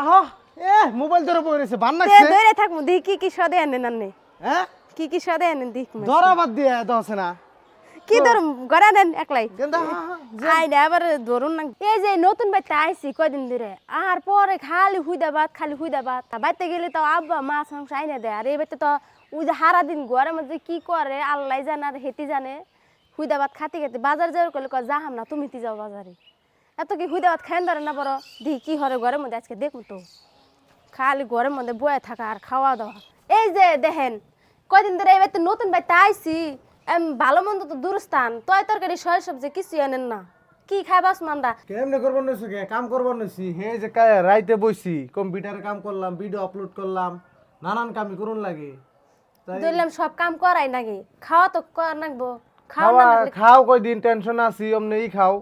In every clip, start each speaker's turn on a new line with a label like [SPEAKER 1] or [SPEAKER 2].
[SPEAKER 1] আহা এ মোবাইল ধরে বই রয়েছে বান লাগছে
[SPEAKER 2] ধরে থাকব দেখি কি কি আনেন আনে?
[SPEAKER 1] হ্যাঁ?
[SPEAKER 2] কি কি সদে আনেন দেখ
[SPEAKER 1] ধরা বাদ দিয়ে দছে না।
[SPEAKER 2] কি ধর ঘরে আনেন একলাই?
[SPEAKER 1] গেন্দা হা হা
[SPEAKER 2] আই না আবার ধরুন না। এই যে নতুন বাড়িতে আইসি কয়দিন ধরে আর পরে খালি হুইদা ভাত খালি হুইদা ভাত। বাড়িতে গেলে তো আব্বা মাছ মাংস আইনা দেয়। আর এই বাড়িতে তো ওই যে হারা দিন ঘরের মধ্যে কি করে আল্লাহ জানে আর হেতি জানে। হুইদা ভাত খাতে খেতে বাজার যাওয়ার করলে কয় যাহাম না তুমি যাও বাজারে। এত কি হুইদা ভাত খাইন ধরে না বড়? দি কি হরে ঘরের মধ্যে আজকে দেখুন তো। খালি ঘরের মধ্যে বয়ে থাকা আর খাওয়া দাওয়া। এই যে দেখেন কয়দিন ধরে এই বাড়িতে নতুন আইসি এম ভালো মন্দ তো দূরস্থান। তয় তরকারি সয় সবজি কিছু আনেন না। কি খাইবাস মান্দা
[SPEAKER 1] কেমনে করবার নইছি কে? কাম করবার নইছি। হে যে কায় রাইতে বইছি কম্পিউটারে কাম করলাম ভিডিও আপলোড করলাম নানান কামই করুন লাগে। তাই
[SPEAKER 2] ধরলাম সব কাম করাই নাকি খাওয়া তো কর নাকবো খাওয়া লাগলে
[SPEAKER 1] খাও কয়দিন টেনশন আছি অমনে ই খাও।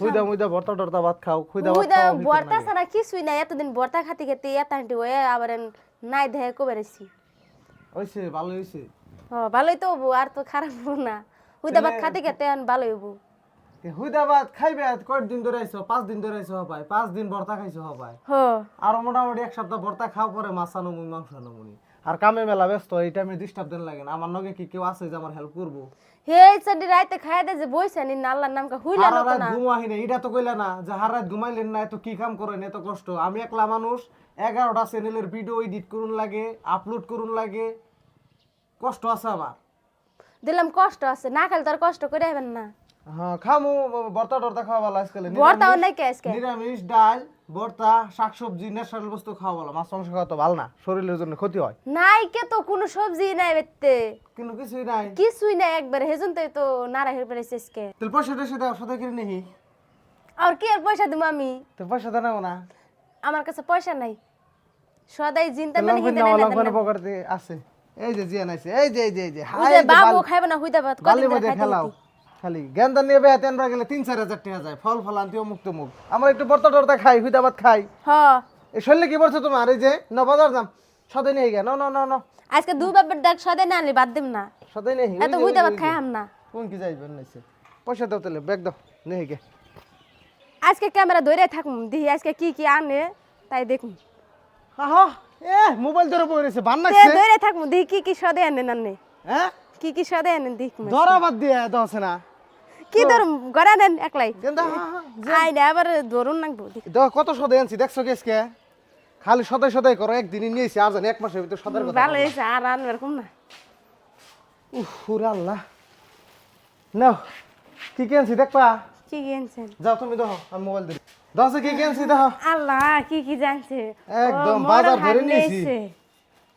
[SPEAKER 1] খুইদা মুইদা ভর্তা টর্তা ভাত খাও খুইদা খাও
[SPEAKER 2] বর্তা ছাড়া কিছুই নাই এতদিন বর্তা খাতে খেতে এত হাঁটি হয়ে আবার নাই দেহে কবেরেছি
[SPEAKER 1] হইছে ভালো হইছে।
[SPEAKER 2] ও ভালোই তো হব আর তো খারাপ হব না। উইদা ভাত খাতে খেতে এখন ভালোই হব।
[SPEAKER 1] হুইদা ভাত খাইবে কয়দিন ধরে আইছো পাঁচ দিন ধরে আইছো হবাই পাঁচ দিন ভর্তা খাইছো হবাই।
[SPEAKER 2] হ।
[SPEAKER 1] আর মোটামুটি এক সপ্তাহ ভর্তা খাও পরে মাছ আনমুনি মাংস আনমুনি আর কামে মেলা ব্যস্ত এই টাইমে ডিস্টার্ব দেন লাগে না। আমার নগে কি কেউ আছে যে আমার হেল্প করব?
[SPEAKER 2] হে চান্ডি রাইতে খাই দে যে বইছে নি আল্লাহর নাম কা হুইলা না না।
[SPEAKER 1] ঘুম আহিনে এটা তো কইলা না যে হার রাত ঘুমাইলেন না এত কি কাম করেন এত কষ্ট। আমি একলা মানুষ এগারোটা চ্যানেলের ভিডিও এডিট করুন লাগে আপলোড করুন লাগে। কষ্ট আছে আমার।
[SPEAKER 2] দিলাম কষ্ট আছে না খাইলে তো আর কষ্ট করে হবেন না।
[SPEAKER 1] হ্যাঁ খামু ভর্তা টর্তা খাওয়া ভালো আজকাল
[SPEAKER 2] কে আজকে।
[SPEAKER 1] নিরামিষ ডাল ভর্তা শাকসবজি ন্যাচারাল বস্তু খাওয়া ভালো মাছ মাংস খাওয়া তো ভালো না শরীরের জন্য ক্ষতি হয়।
[SPEAKER 2] নাই কে তো কোনো সবজি নাই বেতে।
[SPEAKER 1] কিন্তু কিছুই নাই।
[SPEAKER 2] কিছুই নাই একবার হেজন তো নারা হের
[SPEAKER 1] তেল পয়সা টয়সা দাও সাথে কিনে নেহি?
[SPEAKER 2] আর কি আর পয়সা দিব আমি?
[SPEAKER 1] তো পয়সা দেনাও না।
[SPEAKER 2] আমার কাছে পয়সা নাই। সদাই জিনতা মানে নাই
[SPEAKER 1] পকেটে আছে। এই যে জিয়া নাইছে এই যে এই যে এই যে হাই
[SPEAKER 2] বাবু খাইবে না হুইদা ভাত ধরে
[SPEAKER 1] মধ্যে খেলাও। খালি গেন্দা নিয়ে বেহাতে আনবা গেলে তিন চার হাজার টাকা যায়। ফল ফল আনতে মুক্ত মুখ আমার একটু বর্তা টর্তা খাই হুইদাবাদ খাই।
[SPEAKER 2] হ।
[SPEAKER 1] এই শরীরে কি বলছো তোমার? এই যে ন বাজার যাম। সদাই নিয়ে গিয়া ন ন ন ন।
[SPEAKER 2] আজকে দু বাপের ডাক সদাই না বাদ দিম না।
[SPEAKER 1] সদাই নেই
[SPEAKER 2] এত ভাত খাইহাম না।
[SPEAKER 1] কোন কি যাইবেন নাইছে পয়সা দাও তাহলে ব্যাগ দাও নেই গে।
[SPEAKER 2] আজকে ক্যামেরা ধরে থাকুম দিহি আজকে কি কি আনে তাই দেখুন
[SPEAKER 1] আহা এ মোবাইল ধরে বই রয়েছে বান
[SPEAKER 2] ধরে থাকুম দিহি কি কি আনেন আনে
[SPEAKER 1] হ্যাঁ?
[SPEAKER 2] কি কি সদাই আনেন দেখুন
[SPEAKER 1] ধরা বাদ দিয়ে দছে না।
[SPEAKER 2] কি ধরুম ঘরে আনেন একলাই।
[SPEAKER 1] গেন্দা হা হা
[SPEAKER 2] আই না আবার ধরুন নাকবো।
[SPEAKER 1] দেখো কত সদাই আনছি দেখছ কেসকে খালি সদাই সদাই করো একদিনই নিয়েছি আর জানি এক মাসের ভিতর সদার কথা
[SPEAKER 2] ভালো হয়েছে আর আনবার কম না।
[SPEAKER 1] উফ ওরে আল্লাহ। নাও কি কি আনছি দেখবা?
[SPEAKER 2] কি কিনছেন
[SPEAKER 1] যাও তুমি দেখো আমি মোবাইল দিই দশে কি কি আনছি দেখো?
[SPEAKER 2] আল্লাহ কি কি জানছে?
[SPEAKER 1] একদম বাজার ধরে নিয়েছি।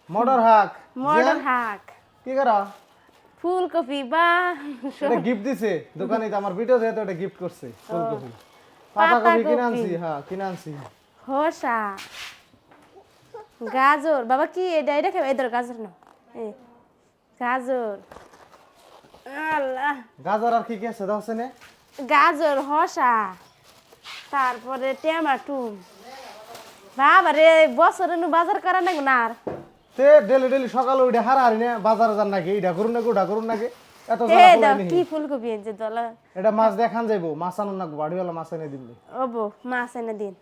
[SPEAKER 1] মটর হাক
[SPEAKER 2] মডার হাক
[SPEAKER 1] কি করো?
[SPEAKER 2] ফুলকপি বা
[SPEAKER 1] এটা গিফট দিছে। দোকানে তো আমার ভিডিও যেহেতু এটা গিফট করছে ফুলকপি। পাতা কপি কিনে আনছি হ্যাঁ কিনে আনছি
[SPEAKER 2] হসা গাজর। বাবা কি এটা? এটা খাবে এদের গাজর না গাজর। আল্লাহ।
[SPEAKER 1] গাজর আর কি কি আছে? দশে নে
[SPEAKER 2] গাজর হসা তারপরে টমেটো বাবা রে বছরে নু বাজার করা না আর।
[SPEAKER 1] তে ডেলি ডেলি সকালে উঠে হারা হারি না বাজারে যান নাকি? এটা করুন নাকি ওটা করুন নাকি? এত
[SPEAKER 2] এ দাও
[SPEAKER 1] পোলাই
[SPEAKER 2] কি ফুলকপি দলা
[SPEAKER 1] এটা মাছ দেখান যাইবো মাছ আনুন নাকবো বাড়িওয়ালা মাছ এনে দিবি
[SPEAKER 2] ওবো মাছ এনে দিন।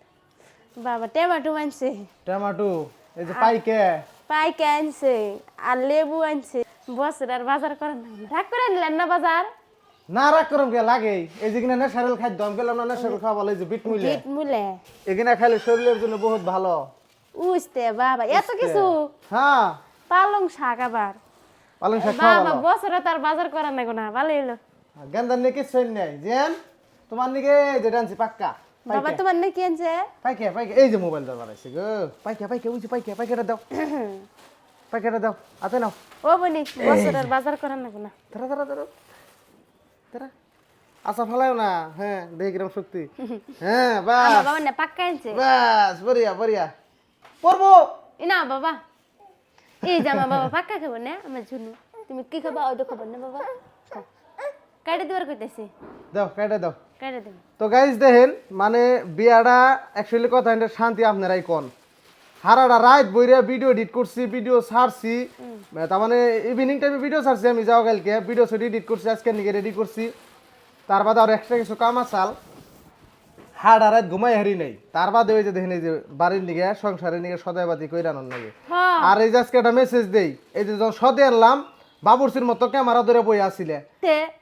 [SPEAKER 2] বাবা টমেটো আনছে।
[SPEAKER 1] টমেটো এই যে পাইকে।
[SPEAKER 2] পাইকে আনছে আর লেবু আনছে। বছর আর বাজার করেন না রাগ করে নিলেন না বাজার?
[SPEAKER 1] না রাগ করম কে লাগে এই যে কিনা ন্যাচারাল খাদ্য আমি গেলাম না খাওয়া বলে যে বিট মুইলে
[SPEAKER 2] বিট মুলে।
[SPEAKER 1] খাইলে শরীরের জন্য বহুত ভালো।
[SPEAKER 2] উস্তে বাবা এত কিছু?
[SPEAKER 1] হ্যাঁ।
[SPEAKER 2] পালং শাক আবার।
[SPEAKER 1] পালং শাক
[SPEAKER 2] বাবা বছরে তার বাজার করার না না ভালো এলো
[SPEAKER 1] গেন্দার নিয়ে কিছু নেই জেন? তোমার নিকে যেটা আনছি পাক্কা।
[SPEAKER 2] বাবা তোমার নাকি আনছে?
[SPEAKER 1] পাইকে পাইকে এই যে মোবাইল দরবার আছে গো। পাইকে পাইকে ওই যে পাইকে পাইকেটা দাও। পাইকেটা দাও আতে নাও।
[SPEAKER 2] ও বনি বছরের বাজার করার না না।
[SPEAKER 1] ধরা ধরা ধরো ধরা আশা ফেলাও না হ্যাঁ কিরম শক্তি। হ্যাঁ বাস।
[SPEAKER 2] বাবা না পাক্কা আনছে।
[SPEAKER 1] বাস বরিয়া বরিয়া পড়ব
[SPEAKER 2] এ না বাবা। এই আমার বাবা পাক্কা খাব না? আমার জন্য তুমি কি খাবা? ওই তো খাব না বাবা। কাটে দেওয়ার কইতেছে?
[SPEAKER 1] দাও কেটে দাও।
[SPEAKER 2] কাটে দেবো।
[SPEAKER 1] তো গাইজ দেখেন মানে বিয়াটা অ্যাকচুয়ালি কথা এটা শান্তি আপনারাই কন। হারাটা রাত বইরে ভিডিও এডিট করছি ভিডিও ছাড়ছি। তার মানে ইভিনিং টাইমে ভিডিও ছাড়ছি আমি যাও কালকে। ভিডিও সেটি এডিট করছি আজকে নিকে রেডি করছি। তার বাদে আর এক্সট্রা কিছু কাম আসাল হাড় হারাত ঘুমাই হারি নাই। তার বাদে ওই যে দেখেন এই যে বাড়ির দিকে সংসারের দিকে সদাইবাতি কই রানোর নাকি
[SPEAKER 2] হ্যাঁ।
[SPEAKER 1] আর এই যে আজকে একটা মেসেজ দেই এই যে যখন সদে আনলাম বাবুরসির মতো ক্যামেরা ধরে বই আসিলে।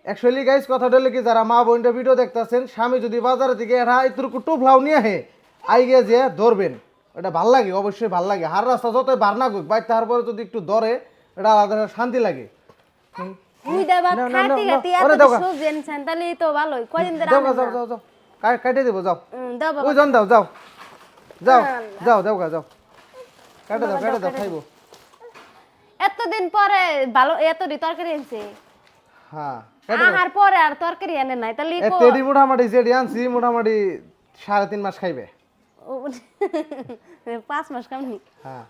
[SPEAKER 1] অ্যাকচুয়ালি গাইস হলো কি যারা মা বোনটা ভিডিও দেখতেছেন স্বামী যদি বাজারে থেকে এরা এতটুকু নিয়ে হে আই গিয়ে যে ধরবেন। এটা ভালো লাগে অবশ্যই ভালো লাগে। হার রাস্তা যতই বার না গুক তারপরে যদি একটু ধরে এটা আলাদা শান্তি লাগে। ওরে দাও
[SPEAKER 2] তো ভালোই। কয়দিন ধরে
[SPEAKER 1] যাও যাও? যাও যাও। কাটে দেবো যাও ওই জন দাও যাও। যাও যাও দাও গা যাও। কাটে দাও কাটে দাও খাইবো।
[SPEAKER 2] এতদিন পরে ভালো এতটি তরকারি এনেছে
[SPEAKER 1] হ্যাঁ
[SPEAKER 2] আহার পরে আর তরকারি এনে নাই তাহলে
[SPEAKER 1] এ
[SPEAKER 2] কো-
[SPEAKER 1] তেডি মোটামুটি যেটি আনছি মোটামুটি সাড়ে তিন মাস খাইবে।
[SPEAKER 2] পাঁচ মাস কামনি
[SPEAKER 1] হ্যাঁ।